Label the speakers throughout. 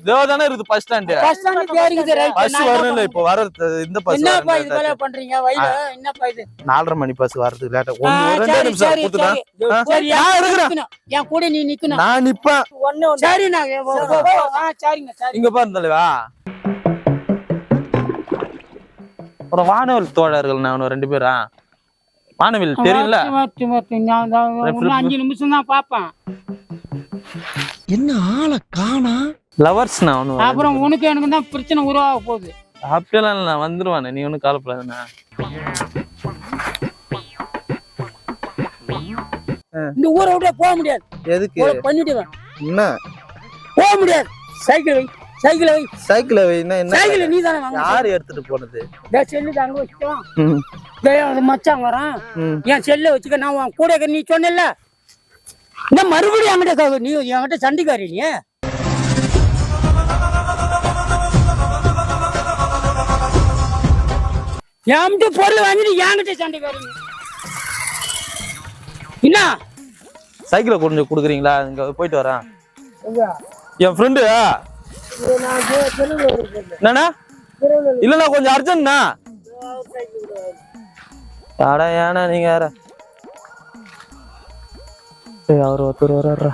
Speaker 1: இதோ தானே இருக்குது bus stand
Speaker 2: bus stand right
Speaker 1: bus வரணும் இப்போ வர இந்த பஸ்
Speaker 2: என்னப்பா இது போல பண்றீங்க? வயல என்னப்பா இது?
Speaker 1: நாலரை மணி பஸ் வரதுக்கு
Speaker 2: சரி,
Speaker 1: நிமிஷம் நான்.
Speaker 2: என் கூட நீ நிக்கணும்.
Speaker 1: நான் நிப்பேன்.
Speaker 2: ஒண்ணு சரி நான் ஆ சரிங்க சரி.
Speaker 1: இங்க பாரு தலைவா. அப்புறம் வானவில் தோழர்கள் நான் ரெண்டு பேரா? வானவில் தெரியல.
Speaker 2: அஞ்சு நிமிஷம் தான் பாப்பேன்
Speaker 3: என்ன ஆளை காணா?
Speaker 1: லவர்ஸ் நான்
Speaker 2: அப்புறம் உனக்கு எனக்கு தான் பிரச்சனை உருவாக போகுது.
Speaker 1: அப்படியெல்லாம் இல்லை நான் வந்துருவானே. நீ ஒன்றும் கவலைப்படாதுண்ணா
Speaker 2: இந்த ஊரை விட்டு போக முடியாது.
Speaker 1: எதுக்கு?
Speaker 2: பண்ணிடுவேன்
Speaker 1: என்ன?
Speaker 2: போக முடியாது. சைக்கிள் வை. சைக்கிள் வை.
Speaker 1: சைக்கிள் என்ன என்ன
Speaker 2: சைக்கிள் நீ தானே வாங்க
Speaker 1: யார் எடுத்துட்டு போனது?
Speaker 2: இந்த செல்லு தாங்க வச்சுக்கோம்
Speaker 1: ம்,
Speaker 2: அந்த மச்சான் வரான். என் செல்லை வச்சுக்க நான் உன் கூட இருக்க நீ சொன்னல இந்த மறுபடியும் என்கிட்ட நீ என்கிட்ட சண்டிக்காரி நீ என்கிட்ட பொருள் வாங்கிட்டு என்கிட்ட சண்டைக்காரி நீ. என்ன?
Speaker 1: சைக்கிளை கொஞ்சம் கொடுக்குறீங்களா? இங்க போயிட்டு வரேன். என் ஃப்ரெண்டு என்னண்ணா? இல்லண்ணா கொஞ்சம் அர்ஜென்ட்ண்ணா. அடா ஏண்ணா நீங்க வேற. அவர் ஒருத்தர் வர்றாரா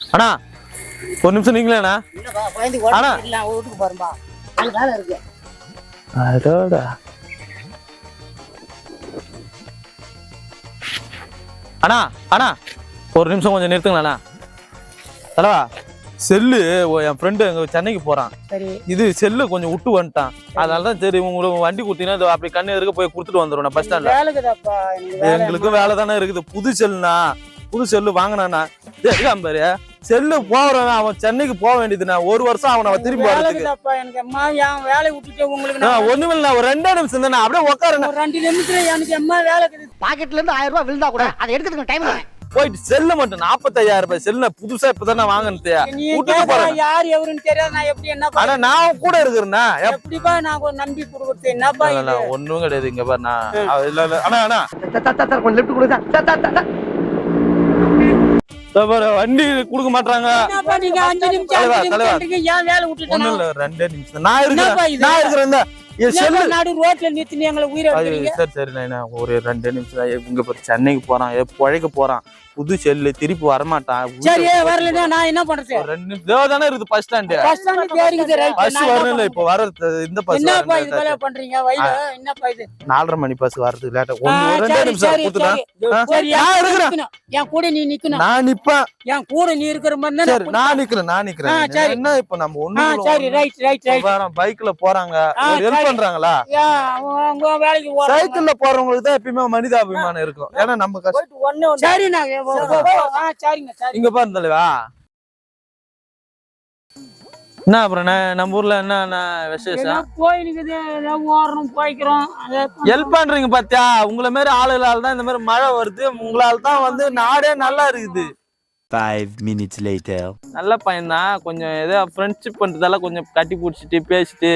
Speaker 1: அண்ணா ஒரு நிமிஷம் நீங்களேண்ணா. ஆனா-
Speaker 2: வீட்டுக்கு
Speaker 1: அதோடா. அண்ணா அண்ணா ஒரு நிமிஷம் கொஞ்சம் நிறுத்துங்களேண்ணா தலைவா செல்லு என் ஃப்ரெண்டு எங்க சென்னைக்கு போறான். இது செல்லு கொஞ்சம் விட்டு வந்துட்டான். அதனால தான் சரி உங்களுக்கு வண்டி கொடுத்தீங்கன்னா அப்படி கண்ணு இருக்க போய் கொடுத்துட்டு வந்துடும் பஸ் ஸ்டாண்ட்ல எங்களுக்கும் வேலை தானே இருக்குது புது செல்லுண்ணா. புது செல்லு வாங்கினாண்ணா இருக்கான் பாரு. செல்லு போறவன் அவன் சென்னைக்கு போக வேண்டியதுண்ணா. ஒரு வருஷம் அவனை அவன் திரும்பி வரதுக்கு
Speaker 2: எனக்கு அம்மா என் வேலையை விட்டுட்டு உங்களுக்கு
Speaker 1: நான்
Speaker 2: நான்
Speaker 1: ஒண்ணுமில்ல ஒரு ரெண்டே நிமிஷம் தானே அப்படியே உட்காருண்ணா
Speaker 2: ஒரு ரெண்டு நிமிஷத்துல எனக்கு அம்மா வேலை இருக்குது
Speaker 3: பாக்கெட்ல இருந்து ஆயிரம் ரூபாய் விழுந்தா கூட அதை எடுக்கிறதுக்கு டைம் இல்லை.
Speaker 1: போயிட்டு செல்லு மட்டும் நாற்பத்தையாயிரம் ரூபாய். செல்ல புதுசா இப்பதானே வாங்கினது.
Speaker 2: யார் எவருன்னு தெரியாது. நான் எப்படி என்ன
Speaker 1: ஆனா நான் கூட இருக்கிறேன்னா
Speaker 2: எப்படிப்பா நான் ஒரு நம்பி கொடுக்குறது? என்னப்பா
Speaker 1: ஒண்ணும் கிடையாது இங்க பாரு நான் இல்ல இல்ல அண்ணா அண்ணா.
Speaker 3: கொஞ்சம் லெஃப்ட் கொடுங்க
Speaker 1: வண்டி கொடுக்க மாட்டாங்க தலைவா, தலைவா. ஒண்ணும் இல்ல ரெண்டே நிமிஷம் நான் இருக்கிறேன்? நான்
Speaker 2: நாடு ரோட்ல நிறுத்தி எங்களை உயிரை
Speaker 1: அது
Speaker 2: எடுக்கிறீங்க
Speaker 1: சரி சரி நைனா ஒரு ரெண்டு நிமிஷம் தான். இங்க பாரு சென்னைக்கு போறான் ஏ, பிழைக்க போறான். புது செல்லு திருப்பி வரமாட்டான்.
Speaker 2: சரி வரலன்னா நான் என்ன பண்றது?
Speaker 1: ஒரு ரெண்டு நிமிஷம். தானே இருக்குது பஸ் ஸ்டாண்டு
Speaker 2: பஸ் ஸ்டாண்ட் தேடிக்குது ரைட்
Speaker 1: பஸ் வரணும் இப்போ வர இந்த பஸ்
Speaker 2: என்னப்பா இது போல பண்றீங்க? வயல என்னப்பா இது?
Speaker 1: நாலரை மணி பஸ் வரதுக்கு ஒன்னு ஒரு ரெண்டே
Speaker 2: சரி,
Speaker 1: நிமிஷம்
Speaker 2: சரி,
Speaker 1: கொடுத்துட்டேன்.
Speaker 2: சரி. சரி,
Speaker 1: நான் இருக்கிறேன்.
Speaker 2: என் கூட நீ நிக்கணும்.
Speaker 1: நான் நிப்பேன்.
Speaker 2: என் கூட நீ இருக்கிற மாதிரி தான்
Speaker 1: சரி நான் நிக்கிறேன் நான் நிக்கிறேன்.
Speaker 2: சரி.
Speaker 1: என்ன இப்ப நம்ம
Speaker 2: சரி
Speaker 1: ஒண்ணு
Speaker 2: ரைட் ரைட் ரைட்
Speaker 1: பைக்ல போறாங்க.
Speaker 2: சரி.
Speaker 1: பண்றாங்களா. சைக்கிள்ல போறவங்களுக்கு தான் எப்பயுமே மனிதாபிமானம் இருக்கும். ஏன்னா நம்ம கஷ்டம்
Speaker 2: சரிங்க
Speaker 1: இங்க பாரு தலைவா. என்ன அப்புறம் நம்ம ஊர்ல என்ன விசேஷம்?
Speaker 2: ஓடுறோம் போய்க்கிறோம்.
Speaker 1: ஹெல்ப் பண்றீங்க பாத்தியா? உங்களை மாதிரி ஆளுகளால தான் இந்த மாதிரி மழை வருது. உங்களால தான் வந்து நாடே நல்லா இருக்குது.
Speaker 4: Five minutes later.
Speaker 1: நல்ல பையன்தான். கொஞ்சம் ஏதோ ஃப்ரெண்ட்ஷிப் பண்றதால கொஞ்சம் கட்டி பிடிச்சிட்டு பேசிட்டு.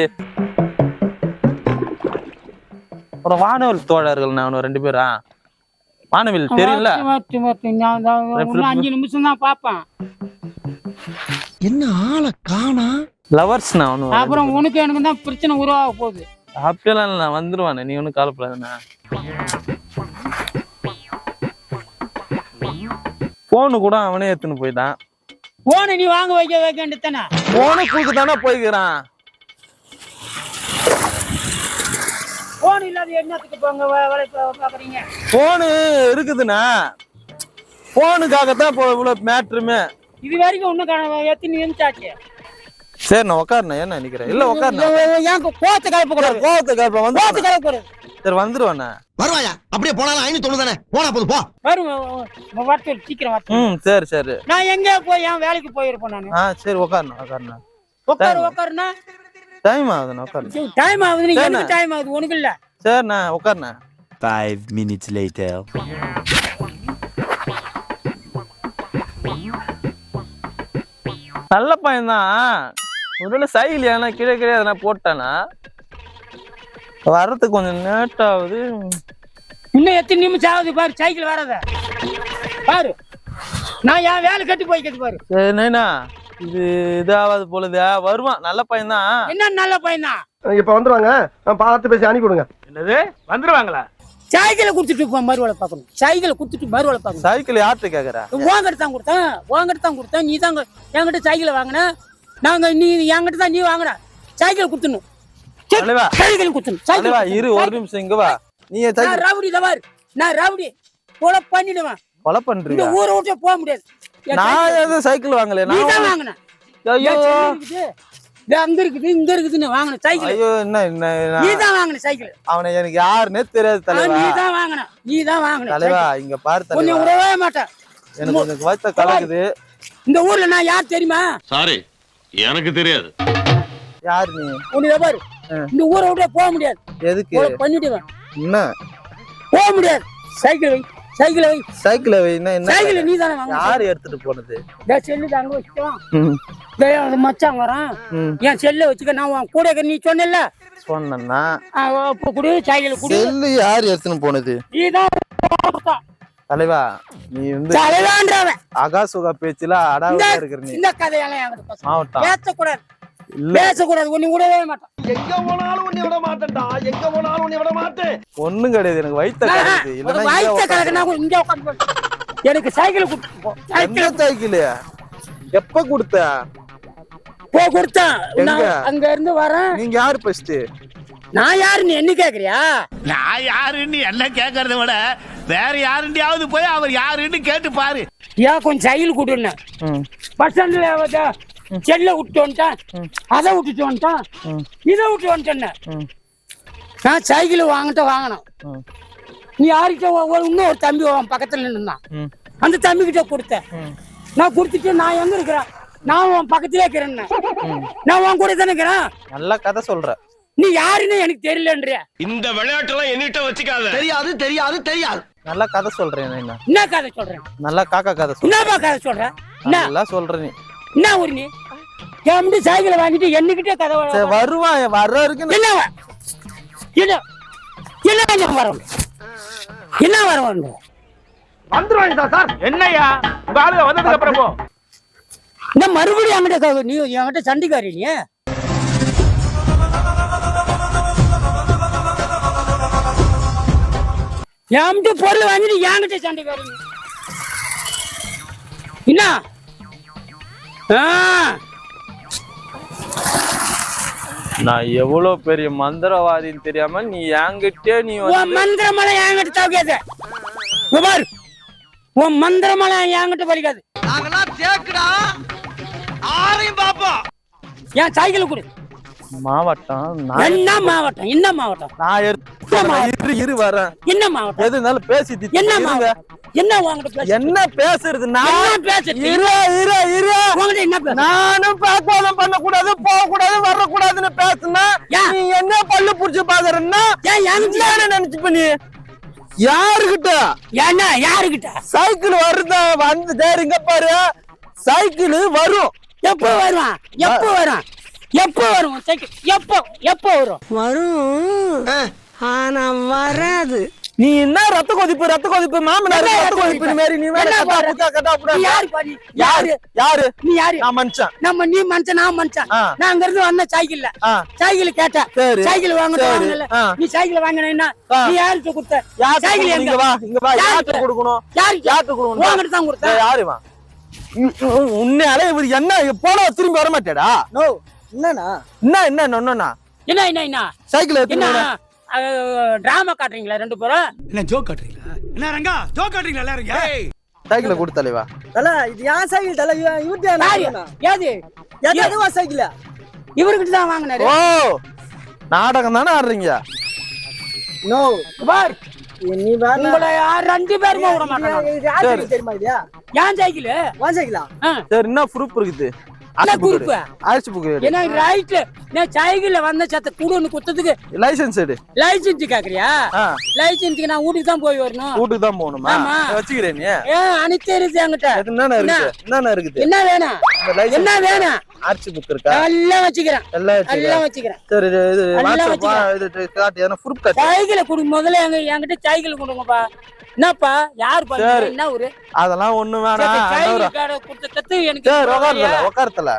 Speaker 1: அப்புறம் வானவில் தோழர்கள் நான் ரெண்டு பேரா? வானவில் தெரியல.
Speaker 2: மாத்தி, மாத்தி, மாத்தி. நான் தான் இன்னும் அஞ்சு நிமிஷம் தான் பாப்பேன்
Speaker 3: என்ன ஆளை காணா?
Speaker 1: லவர்ஸ் நான்
Speaker 2: அப்புறம் உனக்கு எனக்கு தான் பிரச்சனை உருவாக போகுது.
Speaker 1: அப்படியெல்லாம் இல்லை நான் வந்துருவானே. நீ ஒன்றும் கவலைப்படாதுண்ணா ஃபோனு கூட அவனே எடுத்துன்னு போயிட்டான்.
Speaker 2: போன நீ வாங்க வைக்க வைக்க வேண்டியதானே
Speaker 1: ஃபோனு கொடுத்து தானே போய்க்கிறான்.
Speaker 2: போன் இல்லாத என்னத்துக்கு போங்க பாக்குறீங்க
Speaker 1: ஃபோனு இருக்குதுண்ணா. ஃபோனுக்காகத்தான் இப்போ இவ்வளோ மேட்ருமே.
Speaker 2: இது வரைக்கும் கா- எத்தனை நிமிஷம் ஆச்சு?
Speaker 1: சரி நான் உட்காருண்ணா என்ன நினைக்கிறேன்? இல்லை உட்காருண்ணா
Speaker 2: ஏன் கோத்த கலப்ப கூடாது?
Speaker 1: கோவத்துக்கு இப்போ வந்து
Speaker 2: கோத்த கலப்ப கூடாது.
Speaker 1: சரி வந்துருவாண்ணா.
Speaker 3: வருவாயா? அப்படியே போனாலும் ஐநூத்தி தொண்ணூறு தானே? போனா போதும் போ.
Speaker 2: வரும் வரட்டு சீக்கிரம் வரட்டு
Speaker 1: ம் சரி சரி.
Speaker 2: நான் எங்க போய் என் வேலைக்கு போயிருப்பேன் நான்.
Speaker 1: ஆ சரி உட்காருண்ணா உட்காருண்ணா
Speaker 2: உட்காரு உட்காருண்ணா
Speaker 1: டைம் ஆகுதுண்ணா உட்காருண்ணா
Speaker 2: டைம் ஆகுது
Speaker 1: சரிண்ணா.
Speaker 2: எனக்கு டைம் ஆகுது உனக்கு இல்ல.
Speaker 1: சரிண்ணா உட்காருண்ணா
Speaker 4: Five minutes later.
Speaker 1: நல்ல பையன்தான். முதல்ல சைக்கிள் ஏன்னா கீழே கீழே எதனா போட்டானா? வர்றதுக்கு கொஞ்சம் லேட் ஆகுது.
Speaker 2: இன்னும் எத்தனை நிமிஷம் ஆகுது பாரு சைக்கிள் வராத பாரு. நான் என் வேலை கட்டி போய்க்கிறது பாரு
Speaker 1: சரி நைனா. இது இதாவது பொழுது வருவான். நல்ல பையன் தான்
Speaker 2: என்ன நல்ல பையனா?
Speaker 3: இப்ப வந்துருவாங்க. பார்த்து பேசி அனுப்பி விடுங்க
Speaker 5: என்னது? வந்துருவாங்களா?
Speaker 2: சைக்கிளை கொடுத்துட்டு இப்போ மறுவலை பார்க்கணும். சைக்கிளை கொடுத்துட்டு மறுவலை பார்க்கணும்.
Speaker 1: சைக்கிள் யார்கிட்ட கேக்குற?
Speaker 2: உங்ககிட்ட தான் கொடுத்தேன். உங்ககிட்ட தான் கொடுத்தேன். நீ தான் என்கிட்ட சைக்கிளை வாங்கின. நாங்க நீ என்கிட்ட தான் நீ வாங்கின. சைக்கிள் கொடுத்துணும். சைக்கிள் கொடுத்துணும் சைக்கிள்
Speaker 1: இரு ஒரு நிமிஷம் இங்க வா. நீ
Speaker 2: ரவுடி தவார். நான் ரவுடி. கொலை பண்ணிடுவேன்.
Speaker 1: கொலை
Speaker 2: இந்த
Speaker 1: பண்றீங்க
Speaker 2: ஊரை விட்டு போக முடியாது.
Speaker 1: நான் எதுவும் சைக்கிள் வாங்கல
Speaker 2: நீ தான்
Speaker 1: நான்
Speaker 2: வாங்கின.
Speaker 1: ஐயோ.
Speaker 2: அங்க இருக்குது இங்க இருக்குதுன்னு வாங்கின சைக்கிள்.
Speaker 1: ஐயோ என்ன என்ன
Speaker 2: நீ தான் வாங்கின சைக்கிள்.
Speaker 1: அவனை எனக்கு யாருன்னே தெரியாது தலைவா.
Speaker 2: நீ தான் வாங்கின. நீ தான் வாங்கின
Speaker 1: தலைவா இங்க பாரு
Speaker 2: உன்னை
Speaker 1: தலைவா
Speaker 2: விடவே மாட்டேன்.
Speaker 1: எனக்கு எனக்கு வயித்த கலக்குது.
Speaker 2: இந்த ஊர்ல நான் யார் தெரியுமா?
Speaker 6: சாரி எனக்கு தெரியாது.
Speaker 1: யாரு நீ?
Speaker 2: உன்னை பாரு. இந்த ஊரை விட்டு போக முடியாது.
Speaker 1: எதுக்கு?
Speaker 2: பண்ணிடுவேன்
Speaker 1: என்ன?
Speaker 2: போக முடியாது. சைக்கிள் வை. சைக்கிள் வை.
Speaker 1: சைக்கிள் என்ன என்ன
Speaker 2: சைக்கிள் நீ தானே வாங்க
Speaker 1: யாரு எடுத்துட்டு போனது?
Speaker 2: இந்த செல்லு தாங்க வச்சுக்கோ.
Speaker 1: ம்,
Speaker 2: டேய், மச்சான் வரான். என் செல்லை வச்சுக்க நான் உன் கூட நீ சொன்னல
Speaker 1: சொன்னா
Speaker 2: இப்போ குடு சைக்கிள் குடு.
Speaker 1: செல்லு யார் எடுத்துன்னு போனது?
Speaker 2: நீ தான்.
Speaker 1: தலைவா நீ வந்து
Speaker 2: தலைவான்றவன்.
Speaker 1: அகாசுகா பேச்சுல
Speaker 2: இந்த
Speaker 1: அடாவா இருக்கிற நீ.
Speaker 2: இந்த கதையெல்லாம் என்கிட்ட பேச.
Speaker 1: இல்ல
Speaker 2: பேசக்கூடாது உன்னை விடவே மாட்டான்.
Speaker 3: எங்க போனாலும் உன்னை விட மாட்டேன்டா. எங்க போனாலும் உன்னை விட மாட்டேன்.
Speaker 1: ஒண்ணும் கிடையாது எனக்கு வயித்த கலக்குது. இல்லன்னா
Speaker 2: வாய்த்த கலக்குனா இங்க உட்காந்து எனக்கு சைக்கிள் கொடுத்து சைக்கிள்
Speaker 1: சைக்கிள்? எப்ப கொடுத்த?
Speaker 2: போ கொடுத்தான்? அங்க இருந்து வரேன்.
Speaker 1: நீங்க யாரு ஃபர்ஸ்ட்
Speaker 2: நான் யாரு நீ என்ன கேக்குறியா?
Speaker 5: நான் யாருன்னு என்ன கேட்கறத விட வேற யாருண்டியாவது போய் அவர் யாருன்னு கேட்டு பாரு.
Speaker 2: ஏன் கொஞ்சம் சைக்கிள் கொடுன்னு பஸ் ஸ்டாண்ட்ல செல்ல விட்டு வந்துட்டேன். அதை விட்டுட்டு வந்துட்டான். இதை விட்டு வந்துட்டேன் நான் சைக்கிள் வாங்கிட்ட வாங்கினேன். நீ ஒரு இன்னும் ஒரு தம்பி உன் பக்கத்துல நின்னுதான் அந்த தம்பி கிட்ட கொடுத்தேன் நான் கொடுத்துட்டு நான் எங்க இருக்கிறேன்? நான் உன் பக்கத்திலே இருக்கிறேன் நான் உன் கூட தானே இருக்கிறேன்?
Speaker 1: நல்ல கதை சொல்ற.
Speaker 2: நீ யாருன்னு எனக்கு தெரியலன்றிய
Speaker 6: இந்த விளையாட்டுலாம் என்கிட்ட வச்சுக்காத.
Speaker 3: தெரியாது தெரியாது தெரியாது.
Speaker 1: நல்ல கதை சொல்றேன் என்ன
Speaker 2: கதை சொல்றேன்
Speaker 1: நல்ல காக்கா கதை சொல்ற.
Speaker 2: என்னப்பா கதை சொல்றேன் என்ன?
Speaker 1: நல்லா சொல்ற நீ.
Speaker 2: என்ன ஊர் நீ? என் முடி சைக்கிளை வாங்கிட்டு என்னகிட்டே கதை
Speaker 1: வருவான் வர்ற வரைக்கும்
Speaker 2: என்ன? என்ன? என்ன கொஞ்சம் வரும்? என்ன வரும்
Speaker 3: வந்துருவாங்க சார்
Speaker 5: என்னய்யா உங்க ஆளுங்க வந்ததுக்கு அப்புறம் போ.
Speaker 2: இந்த மறுபடியும் என்கிட்ட நீ என்கிட்ட சண்டிக்காரி நீ? என்கிட்ட பொருள் வாங்கிட்டு என்கிட்ட சண்டைக்காரி நீ? என்ன? ஆ.
Speaker 1: நான் எவ்வளவு பெரிய மந்திரவாதின்னு தெரியாம நீ என்கிட்டே நீ
Speaker 2: மந்திரமலை என்கிட்ட தவிக்காது பார் உன் மந்திரமலை என்கிட்ட பலிக்காது
Speaker 3: நாங்கெல்லாம் தேக்குடா. ஆரையும் பாப்போம்
Speaker 2: என் சைக்கிள் கொடு.
Speaker 1: மாவட்டம் நான்
Speaker 2: என்ன மாவட்டம்? என்ன மாவட்டம்?
Speaker 1: நான் எடுத்து இரு இரு வரேன்
Speaker 2: என்ன மாவட்டம்
Speaker 1: எது இருந்தாலும் பேசி
Speaker 2: என்ன. மாவட்டம் என்ன உங்ககிட்ட
Speaker 1: என்ன பேசுறது? நான்
Speaker 2: பேசுறது?
Speaker 1: இரு இரு இரு.
Speaker 2: உங்ககிட்ட என்ன பேச
Speaker 1: நானும் பக்குவம் பண்ண கூடாது போக கூடாது வர கூடாதுன்னு பேசுனா
Speaker 2: ஏன்?
Speaker 1: நீ என்ன பல்லு புடிச்சு பாக்குறன்னா என்ன நினைச்சுப்ப நீ. யாருகிட்ட?
Speaker 2: என்ன யாருகிட்ட?
Speaker 1: சைக்கிள் வருதா? வந்து தேர் இங்க பாரு. சைக்கிள் வரும்.
Speaker 2: எப்போ வருவான்? எப்போ வரும் எப்போ வரும் சைக்கிள். எப்போ எப்போ வரும்?
Speaker 7: வரும். ஆனா வராது.
Speaker 1: நீ என்ன ரத்த கொதிப்பு ரத்த கொதிப்பு மாமனார்
Speaker 2: என்ன
Speaker 1: ரத்த கொதிப்பு? மாதிரி நீ வேற
Speaker 2: என்ன
Speaker 1: கட்டா? புத்தா கட்டா புடா
Speaker 2: நீ யாரு பாரு
Speaker 1: யாரு?
Speaker 2: யாரு?
Speaker 1: யாரு?
Speaker 2: நீ யாரு?
Speaker 1: நான் மனுஷன்.
Speaker 2: நம்ம நீ மனுஷன் நான் மனுஷன். நான் அங்க இருந்து வந்த சைக்கிள்ல. சைக்கிள் கேட்டேன். சைக்கிள் வாங்கிட்டு
Speaker 1: ஆ.
Speaker 2: நீ சைக்கிள் வாங்கினா. நீ யாருக்கு கொடுத்த?
Speaker 1: யார்கிட்ட
Speaker 2: சைக்கிள் எங்க?
Speaker 1: வா இங்க வா?
Speaker 2: யார்கிட்ட?
Speaker 1: கொடுக்கணும்?
Speaker 2: யாருக்கு
Speaker 1: யார்கிட்ட கொடுக்கணும்?
Speaker 2: உங்ககிட்ட தான் கொடுத்தேன்.
Speaker 1: ஏய், யாரு உம், உன்னையால இவர் என்ன போன திரும்பி வர மாட்டேடா
Speaker 7: நோ என்னண்ணா?
Speaker 1: என்ன என்ன நொன்னா
Speaker 2: என்ன என்ன என்ன?
Speaker 1: சைக்கிள்
Speaker 2: என்ன?
Speaker 1: எடுத்து
Speaker 2: டிராமா காட்டுறீங்களா ரெண்டு பேரும்?
Speaker 5: என்ன ஜோக் காட்டுறீங்களா? என்ன ரங்கா ஜோக் காட்டுறீங்களா எல்லாரும்
Speaker 1: சைக்கிளை கொடு தலைவா.
Speaker 7: தல இது யார் சைக்கிள் தல? இவர்தான்
Speaker 2: ஏது?
Speaker 7: எதுவா சைக்கிள்?
Speaker 2: இவர்கிட்ட தான் வாங்கினாரு.
Speaker 1: ஓ நாடகம் தானே ஆடுறீங்க?
Speaker 7: நோ
Speaker 2: பார்.
Speaker 7: நீ வேணா
Speaker 2: உங்களை யார் ரெண்டு பேருமே விட மாட்டாங்க.
Speaker 7: இது யார் சைக்கிள் தெரியுமா இது?
Speaker 2: ஏன் சைக்கிள்?
Speaker 7: வான் சைக்கிளா?
Speaker 1: சரி என்ன ப்ரூஃப் இருக்குது?
Speaker 2: என்ன குறிப்பு
Speaker 1: ஆர்சி புக்
Speaker 2: என்ன ரைட்டு நான் சைக்கிள்ல வந்த சத்த கூடுன்னு குத்ததுக்கு
Speaker 1: லைசென்ஸ் எடு.
Speaker 2: லைசன்ஸ் கேக்குறியா? லைசன்ஸ்க்கு நான் வீட்டுக்கு தான் போய் வரணும்.
Speaker 1: வீட்டுக்கு தான் போகணுமா? வச்சுக்கிறேன் நீ.
Speaker 2: ஏன் அனுப்பிச்சு என்கிட்ட.
Speaker 1: என்னென்ன இருக்கு? என்னென்ன இருக்குது?
Speaker 2: என்ன வேணும்? என்ன வேணும்?
Speaker 1: ஆர்சி புக் இருக்கா?
Speaker 2: எல்லாம் வச்சுக்கிறேன்.
Speaker 1: எல்லாம் வச்சுக்கிறேன். சரி இது வாட்ஸ்அப் இது காட்டு ஏன்னா ப்ரூஃப் காட்டு
Speaker 2: சைக்கிளை கொடு. முதல்ல என்கிட்ட சைக்கிள் கொடுங்கப்பா என்னப்பா? யார்
Speaker 1: சரி.
Speaker 2: பண்ண என்ன ஊரு?
Speaker 1: அதெல்லாம் ஒண்ணு வேணாம். சரி? உக்காரத்துல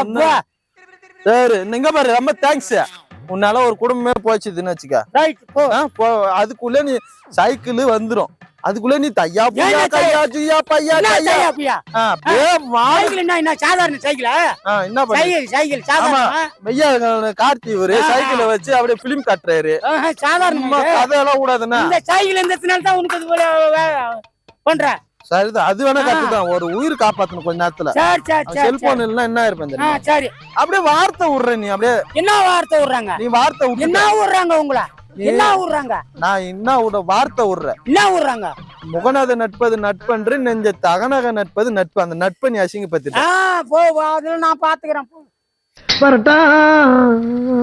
Speaker 2: அப்பா,
Speaker 1: சரி இங்க பாரு ரொம்ப தேங்க்ஸ் உன்னால ஒரு குடும்பமே போச்சுதுன்னு வச்சுக்க.
Speaker 2: போ.
Speaker 1: அதுக்குள்ள நீ சைக்கிள் வந்துரும். அதுக்குள்ள நீ தையா புய்யா
Speaker 2: ஏன்
Speaker 1: கையா ஜுய்யா பையா
Speaker 2: சையா பியா?
Speaker 1: அப்படியே
Speaker 2: சைக்கிள் என்ன என்ன சாதாரண சைக்கிளா?
Speaker 1: என்ன பண்ண?
Speaker 2: சைக்கிள் சைக்கிள் சாதாரணமா?
Speaker 1: மெய்யா கார்த்தி இவரு. சைக்கிளை வச்சு அப்படியே பிலிம் கட்டுறாரு.
Speaker 2: சாதாரணமா இது.
Speaker 1: கதையெல்லாம் கூடாதுன்னா.
Speaker 2: இந்த சைக்கிள் இருந்ததுனால தான் உனக்கு இது போல பண்ற.
Speaker 1: சரிதான் அது வேணா. கத்துதான் ஒரு உயிர் காப்பாத்தணும் கொஞ்ச நேரத்துல. செல்போன். இல்லைன்னா என்ன இருப்பேன்
Speaker 2: சரி.
Speaker 1: அப்படியே வார்த்தை விடுற நீ அப்படியே
Speaker 2: என்ன வார்த்தை விடுறாங்க?
Speaker 1: நீ வார்த்தை
Speaker 2: என்ன விடுறாங்க உங்கள? என்ன விடுறாங்க
Speaker 1: நான் என்ன விட வார்த்தை விடுற
Speaker 2: என்ன விடுறாங்க
Speaker 1: முகநாத நட்பது நட்பன்று நெஞ்ச தகனக நட்பது நட்பு. அந்த நட்பை நீ அசிங்கப்படுத்திட்ட.
Speaker 2: ஆ போ போ, அதுல நான் பாத்துக்கிறேன்